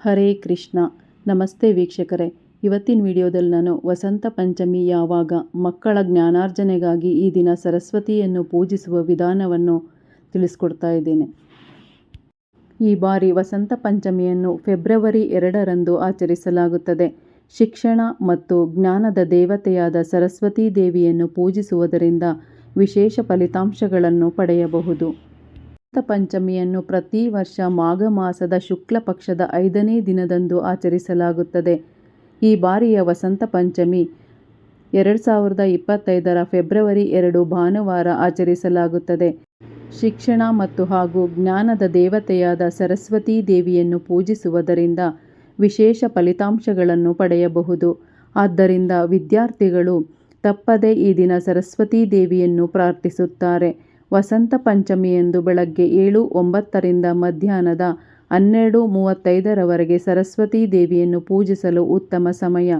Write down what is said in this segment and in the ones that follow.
ಹರೇ ಕೃಷ್ಣ. ನಮಸ್ತೆ ವೀಕ್ಷಕರೇ. ಇವತ್ತಿನ ವಿಡಿಯೋದಲ್ಲಿ ನಾನು ವಸಂತ ಪಂಚಮಿ ಯಾವಾಗ ಮಕ್ಕಳ ಜ್ಞಾನಾರ್ಜನೆಗಾಗಿ ಈ ದಿನ ಸರಸ್ವತಿಯನ್ನು ಪೂಜಿಸುವ ವಿಧಾನವನ್ನು ತಿಳಿಸ್ಕೊಡ್ತಾ ಇದ್ದೇನೆ. ಈ ಬಾರಿ ವಸಂತ ಪಂಚಮಿಯನ್ನು ಫೆಬ್ರವರಿ ಎರಡರಂದು ಆಚರಿಸಲಾಗುತ್ತದೆ. ಶಿಕ್ಷಣ ಮತ್ತು ಜ್ಞಾನದ ದೇವತೆಯಾದ ಸರಸ್ವತೀ ದೇವಿಯನ್ನು ಪೂಜಿಸುವುದರಿಂದ ವಿಶೇಷ ಫಲಿತಾಂಶಗಳನ್ನು ಪಡೆಯಬಹುದು. ವಸಂತ ಪಂಚಮಿಯನ್ನು ಪ್ರತಿ ವರ್ಷ ಮಾಘ ಮಾಸದ ಶುಕ್ಲ ಪಕ್ಷದ ಐದನೇ ದಿನದಂದು ಆಚರಿಸಲಾಗುತ್ತದೆ. ಈ ಬಾರಿಯ ವಸಂತ ಪಂಚಮಿ ಎರಡು ಸಾವಿರದ ಇಪ್ಪತ್ತೈದರ ಫೆಬ್ರವರಿ ಎರಡು ಭಾನುವಾರ ಆಚರಿಸಲಾಗುತ್ತದೆ. ಶಿಕ್ಷಣ ಮತ್ತು ಹಾಗೂ ಜ್ಞಾನದ ದೇವತೆಯಾದ ಸರಸ್ವತೀ ದೇವಿಯನ್ನು ಪೂಜಿಸುವುದರಿಂದ ವಿಶೇಷ ಫಲಿತಾಂಶಗಳನ್ನು ಪಡೆಯಬಹುದು. ಆದ್ದರಿಂದ ವಿದ್ಯಾರ್ಥಿಗಳು ತಪ್ಪದೆ ಈ ದಿನ ಸರಸ್ವತೀ ದೇವಿಯನ್ನು ಪ್ರಾರ್ಥಿಸುತ್ತಾರೆ. ವಸಂತ ಪಂಚಮಿಯಂದು ಬೆಳಗ್ಗೆ ಏಳು ಒಂಬತ್ತರಿಂದ ಮಧ್ಯಾಹ್ನದ ಹನ್ನೆರಡು ಮೂವತ್ತೈದರವರೆಗೆ ಸರಸ್ವತೀ ದೇವಿಯನ್ನು ಪೂಜಿಸಲು ಉತ್ತಮ ಸಮಯ.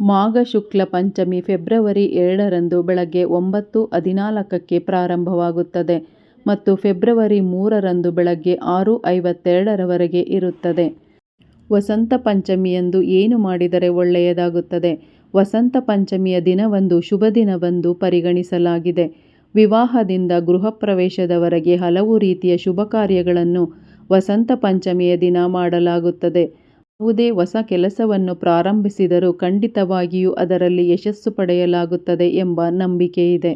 ಮಾಘ ಶುಕ್ಲ ಪಂಚಮಿ ಫೆಬ್ರವರಿ ಎರಡರಂದು ಬೆಳಗ್ಗೆ ಒಂಬತ್ತು ಹದಿನಾಲ್ಕಕ್ಕೆ ಪ್ರಾರಂಭವಾಗುತ್ತದೆ ಮತ್ತು ಫೆಬ್ರವರಿ ಮೂರರಂದು ಬೆಳಗ್ಗೆ ಆರು ಐವತ್ತೆರಡರವರೆಗೆ ಇರುತ್ತದೆ. ವಸಂತ ಪಂಚಮಿಯಂದು ಏನು ಮಾಡಿದರೆ ಒಳ್ಳೆಯದಾಗುತ್ತದೆ? ವಸಂತ ಪಂಚಮಿಯ ದಿನವೊಂದು ಶುಭ ದಿನವೆಂದು ಪರಿಗಣಿಸಲಾಗಿದೆ. ವಿವಾಹದಿಂದ ಗೃಹಪ್ರವೇಶದವರೆಗೆ ಹಲವು ರೀತಿಯ ಶುಭ ಕಾರ್ಯಗಳನ್ನು ವಸಂತ ಪಂಚಮಿಯ ದಿನ ಮಾಡಲಾಗುತ್ತದೆ. ಯಾವುದೇ ಹೊಸ ಕೆಲಸವನ್ನು ಪ್ರಾರಂಭಿಸಿದರೂ ಖಂಡಿತವಾಗಿಯೂ ಅದರಲ್ಲಿ ಯಶಸ್ಸು ಪಡೆಯಲಾಗುತ್ತದೆ ಎಂಬ ನಂಬಿಕೆಯಿದೆ.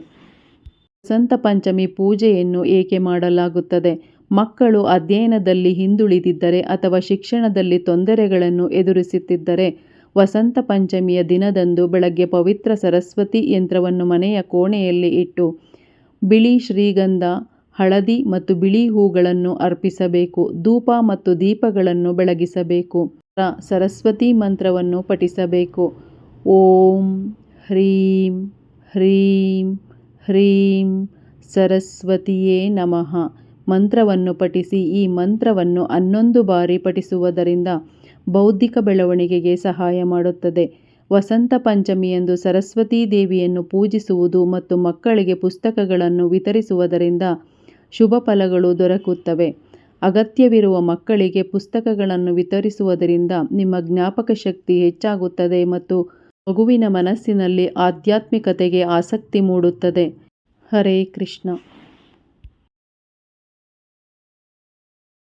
ವಸಂತ ಪಂಚಮಿ ಪೂಜೆಯನ್ನು ಏಕೆ ಮಾಡಲಾಗುತ್ತದೆ? ಮಕ್ಕಳು ಅಧ್ಯಯನದಲ್ಲಿ ಹಿಂದುಳಿದಿದ್ದರೆ ಅಥವಾ ಶಿಕ್ಷಣದಲ್ಲಿ ತೊಂದರೆಗಳನ್ನು ಎದುರಿಸುತ್ತಿದ್ದರೆ ವಸಂತ ಪಂಚಮಿಯ ದಿನದಂದು ಬೆಳಗ್ಗೆ ಪವಿತ್ರ ಸರಸ್ವತಿ ಯಂತ್ರವನ್ನು ಮನೆಯ ಕೋಣೆಯಲ್ಲಿ ಇಟ್ಟು ಬಿಳಿ ಶ್ರೀಗಂಧ, ಹಳದಿ ಮತ್ತು ಬಿಳಿ ಹೂಗಳನ್ನು ಅರ್ಪಿಸಬೇಕು. ಧೂಪ ಮತ್ತು ದೀಪಗಳನ್ನು ಬೆಳಗಿಸಬೇಕು. ಸರಸ್ವತಿ ಮಂತ್ರವನ್ನು ಪಠಿಸಬೇಕು. ಓಂ ಹ್ರೀಂ ಹ್ರೀಂ ಹ್ರೀಂ ಸರಸ್ವತಿಯೇ ನಮಃ. ಮಂತ್ರವನ್ನು ಪಠಿಸಿ ಈ ಮಂತ್ರವನ್ನು ಹನ್ನೊಂದು ಬಾರಿ ಪಠಿಸುವುದರಿಂದ ಬೌದ್ಧಿಕ ಬೆಳವಣಿಗೆಗೆ ಸಹಾಯ ಮಾಡುತ್ತದೆ. ವಸಂತ ಪಂಚಮಿಯಂದು ಸರಸ್ವತೀ ದೇವಿಯನ್ನು ಪೂಜಿಸುವುದು ಮತ್ತು ಮಕ್ಕಳಿಗೆ ಪುಸ್ತಕಗಳನ್ನು ವಿತರಿಸುವುದರಿಂದ ಶುಭ ಫಲಗಳು ದೊರಕುತ್ತವೆ. ಅಗತ್ಯವಿರುವ ಮಕ್ಕಳಿಗೆ ಪುಸ್ತಕಗಳನ್ನು ವಿತರಿಸುವುದರಿಂದ ನಿಮ್ಮ ಜ್ಞಾಪಕ ಶಕ್ತಿ ಹೆಚ್ಚಾಗುತ್ತದೆ ಮತ್ತು ಮಗುವಿನ ಮನಸ್ಸಿನಲ್ಲಿ ಆಧ್ಯಾತ್ಮಿಕತೆಗೆ ಆಸಕ್ತಿ ಮೂಡುತ್ತದೆ. ಹರೇ ಕೃಷ್ಣ.